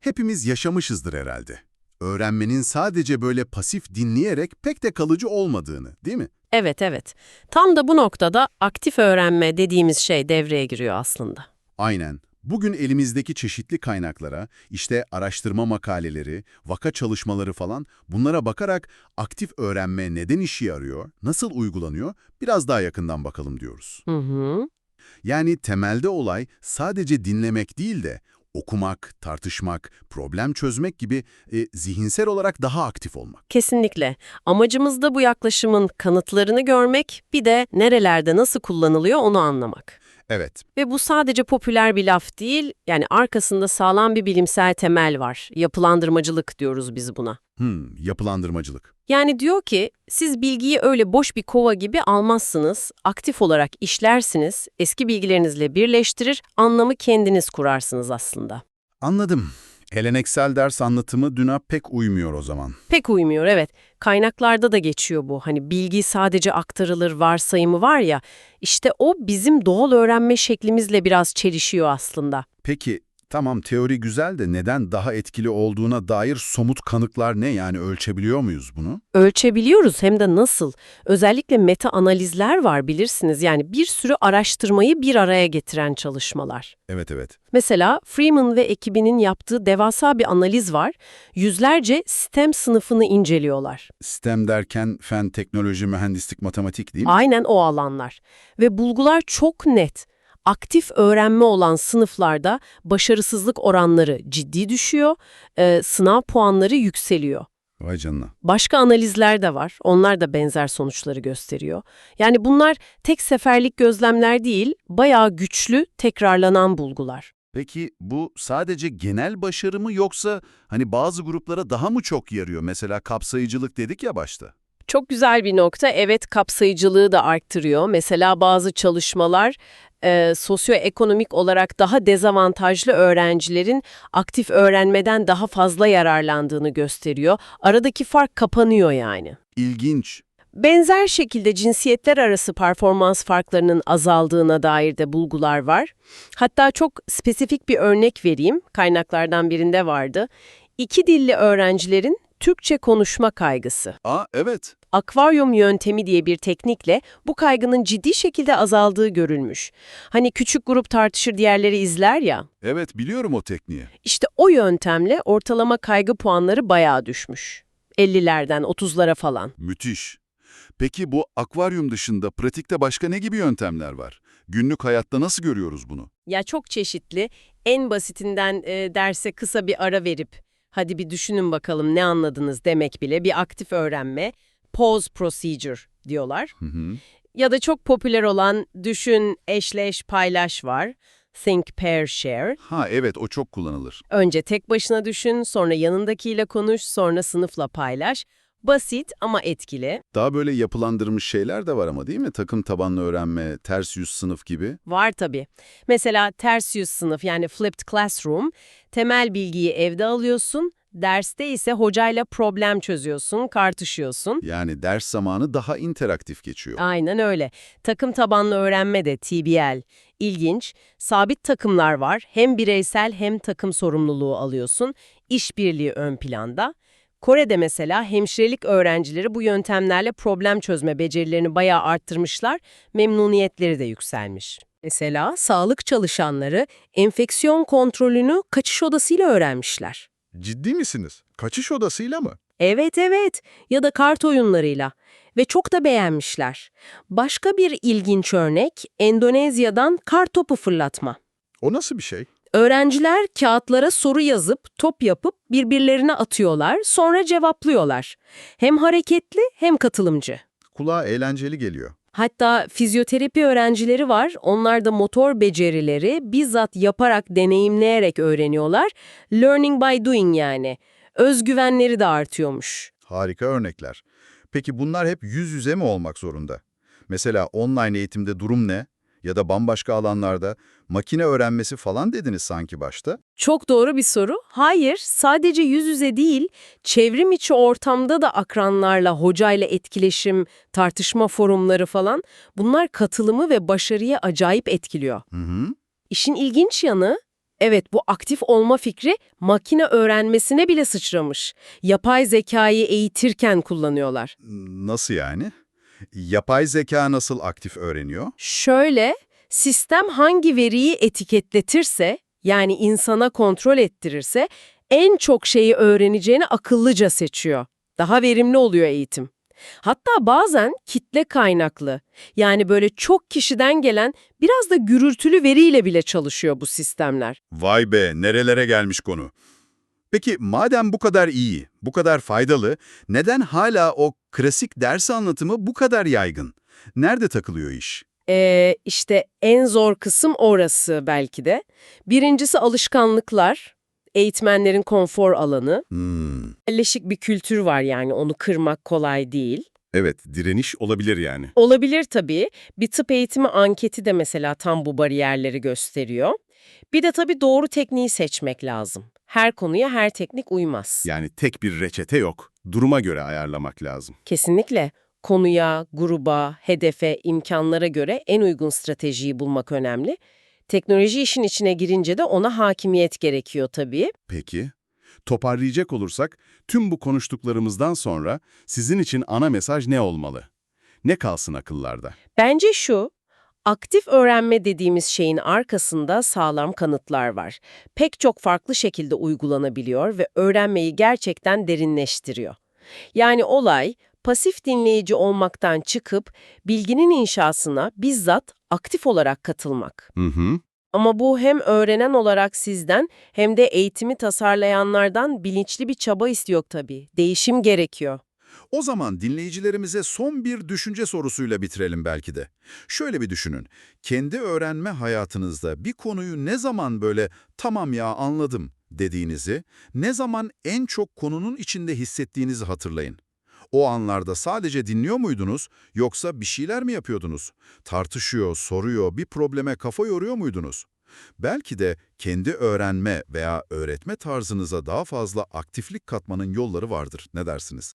hepimiz yaşamışızdır herhalde. Öğrenmenin sadece böyle pasif dinleyerek pek de kalıcı olmadığını, değil mi? Evet, evet. Tam da bu noktada aktif öğrenme dediğimiz şey devreye giriyor aslında. Aynen. Bugün elimizdeki çeşitli kaynaklara, işte araştırma makaleleri, vaka çalışmaları falan bunlara bakarak aktif öğrenme neden işe yarıyor, nasıl uygulanıyor biraz daha yakından bakalım diyoruz. Hı hı. Yani temelde olay sadece dinlemek değil de okumak, tartışmak, problem çözmek gibi e, zihinsel olarak daha aktif olmak. Kesinlikle. Amacımız da bu yaklaşımın kanıtlarını görmek, bir de nerelerde nasıl kullanılıyor onu anlamak. Evet, Ve bu sadece popüler bir laf değil, yani arkasında sağlam bir bilimsel temel var. Yapılandırmacılık diyoruz biz buna. hmm, yapılandırmacılık. Yani diyor ki siz bilgiyi öyle boş bir kova gibi almazsınız, aktif olarak işlersiniz, eski bilgilerinizle birleştirir, anlamı kendiniz kurarsınız aslında. Anladım. Geleneksel ders anlatımı düne pek uymuyor o zaman. Pek uymuyor evet. Kaynaklarda da geçiyor bu. Hani bilgi sadece aktarılır varsayımı var ya, işte o bizim doğal öğrenme şeklimizle biraz çelişiyor aslında. Peki, tamam teori güzel de neden daha etkili olduğuna dair somut kanıklar ne? Yani ölçebiliyor muyuz bunu? Ölçebiliyoruz hem de nasıl. Özellikle meta analizler var bilirsiniz. Yani bir sürü araştırmayı bir araya getiren çalışmalar. Evet evet. Mesela Freeman ve ekibinin yaptığı devasa bir analiz var. Yüzlerce STEM sınıfını inceliyorlar. STEM derken fen, teknoloji, mühendislik, matematik değil mi? Aynen o alanlar. Ve bulgular çok net. Aktif öğrenme olan sınıflarda başarısızlık oranları ciddi düşüyor, e, sınav puanları yükseliyor. Vay canına. Başka analizler de var. Onlar da benzer sonuçları gösteriyor. Yani bunlar tek seferlik gözlemler değil, bayağı güçlü, tekrarlanan bulgular. Peki bu sadece genel başarı mı yoksa hani bazı gruplara daha mı çok yarıyor? Mesela kapsayıcılık dedik ya başta. Çok güzel bir nokta. Evet kapsayıcılığı da arttırıyor. Mesela bazı çalışmalar e, sosyoekonomik olarak daha dezavantajlı öğrencilerin aktif öğrenmeden daha fazla yararlandığını gösteriyor. Aradaki fark kapanıyor yani. İlginç. Benzer şekilde cinsiyetler arası performans farklarının azaldığına dair de bulgular var. Hatta çok spesifik bir örnek vereyim. Kaynaklardan birinde vardı. İki dilli öğrencilerin Türkçe konuşma kaygısı. Aa evet. Akvaryum yöntemi diye bir teknikle bu kaygının ciddi şekilde azaldığı görülmüş. Hani küçük grup tartışır diğerleri izler ya. Evet biliyorum o tekniği. İşte o yöntemle ortalama kaygı puanları bayağı düşmüş. 50'lerden 30'lara falan. Müthiş. Peki bu akvaryum dışında pratikte başka ne gibi yöntemler var? Günlük hayatta nasıl görüyoruz bunu? Ya çok çeşitli. En basitinden e, derse kısa bir ara verip hadi bir düşünün bakalım ne anladınız demek bile bir aktif öğrenme. Pause procedure diyorlar. Hı hı. Ya da çok popüler olan düşün, eşleş, paylaş var. Think, pair, share. Ha evet o çok kullanılır. Önce tek başına düşün, sonra yanındakiyle konuş, sonra sınıfla paylaş. Basit ama etkili. Daha böyle yapılandırmış şeyler de var ama değil mi? Takım tabanlı öğrenme, ters yüz sınıf gibi. Var tabii. Mesela ters yüz sınıf yani flipped classroom, temel bilgiyi evde alıyorsun, derste ise hocayla problem çözüyorsun, tartışıyorsun. Yani ders zamanı daha interaktif geçiyor. Aynen öyle. Takım tabanlı öğrenme de TBL. İlginç. Sabit takımlar var. Hem bireysel hem takım sorumluluğu alıyorsun. İşbirliği ön planda. Kore'de mesela hemşirelik öğrencileri bu yöntemlerle problem çözme becerilerini bayağı arttırmışlar, memnuniyetleri de yükselmiş. Mesela sağlık çalışanları enfeksiyon kontrolünü kaçış odasıyla öğrenmişler. Ciddi misiniz? Kaçış odasıyla mı? Evet evet ya da kart oyunlarıyla ve çok da beğenmişler. Başka bir ilginç örnek Endonezya'dan kar topu fırlatma. O nasıl bir şey? Öğrenciler kağıtlara soru yazıp top yapıp birbirlerine atıyorlar sonra cevaplıyorlar. Hem hareketli hem katılımcı. Kulağa eğlenceli geliyor. Hatta fizyoterapi öğrencileri var. Onlar da motor becerileri bizzat yaparak, deneyimleyerek öğreniyorlar. Learning by doing yani. Özgüvenleri de artıyormuş. Harika örnekler. Peki bunlar hep yüz yüze mi olmak zorunda? Mesela online eğitimde durum ne? Ya da bambaşka alanlarda makine öğrenmesi falan dediniz sanki başta. Çok doğru bir soru. Hayır, sadece yüz yüze değil, çevrim içi ortamda da akranlarla, hocayla etkileşim, tartışma forumları falan bunlar katılımı ve başarıyı acayip etkiliyor. Hı hı. İşin ilginç yanı, Evet, bu aktif olma fikri makine öğrenmesine bile sıçramış. Yapay zekayı eğitirken kullanıyorlar. Nasıl yani? Yapay zeka nasıl aktif öğreniyor? Şöyle, sistem hangi veriyi etiketletirse, yani insana kontrol ettirirse, en çok şeyi öğreneceğini akıllıca seçiyor. Daha verimli oluyor eğitim. Hatta bazen kitle kaynaklı, yani böyle çok kişiden gelen biraz da gürültülü veriyle bile çalışıyor bu sistemler. Vay be, nerelere gelmiş konu. Peki madem bu kadar iyi, bu kadar faydalı, neden hala o klasik ders anlatımı bu kadar yaygın? Nerede takılıyor iş? Ee, işte en zor kısım orası belki de. Birincisi alışkanlıklar, eğitmenlerin konfor alanı. Hmm, Yerleşik bir kültür var yani onu kırmak kolay değil. Evet, direniş olabilir yani. Olabilir tabii. Bir tıp eğitimi anketi de mesela tam bu bariyerleri gösteriyor. Bir de tabii doğru tekniği seçmek lazım. Her konuya her teknik uymaz. Yani tek bir reçete yok. Duruma göre ayarlamak lazım. Kesinlikle. Konuya, gruba, hedefe, imkanlara göre en uygun stratejiyi bulmak önemli. Teknoloji işin içine girince de ona hakimiyet gerekiyor tabii. Peki, toparlayacak olursak tüm bu konuştuklarımızdan sonra sizin için ana mesaj ne olmalı? Ne kalsın akıllarda? Bence şu, aktif öğrenme dediğimiz şeyin arkasında sağlam kanıtlar var. Pek çok farklı şekilde uygulanabiliyor ve öğrenmeyi gerçekten derinleştiriyor. Yani olay, pasif dinleyici olmaktan çıkıp bilginin inşasına bizzat aktif olarak katılmak. Hı hı. Ama bu hem öğrenen olarak sizden hem de eğitimi tasarlayanlardan bilinçli bir çaba istiyor tabii. Değişim gerekiyor. O zaman dinleyicilerimize son bir düşünce sorusuyla bitirelim belki de. Şöyle bir düşünün. Kendi öğrenme hayatınızda bir konuyu ne zaman böyle tamam ya anladım dediğinizi, ne zaman en çok konunun içinde hissettiğinizi hatırlayın. O anlarda sadece dinliyor muydunuz yoksa bir şeyler mi yapıyordunuz? Tartışıyor, soruyor, bir probleme kafa yoruyor muydunuz? Belki de kendi öğrenme veya öğretme tarzınıza daha fazla aktiflik katmanın yolları vardır. Ne dersiniz?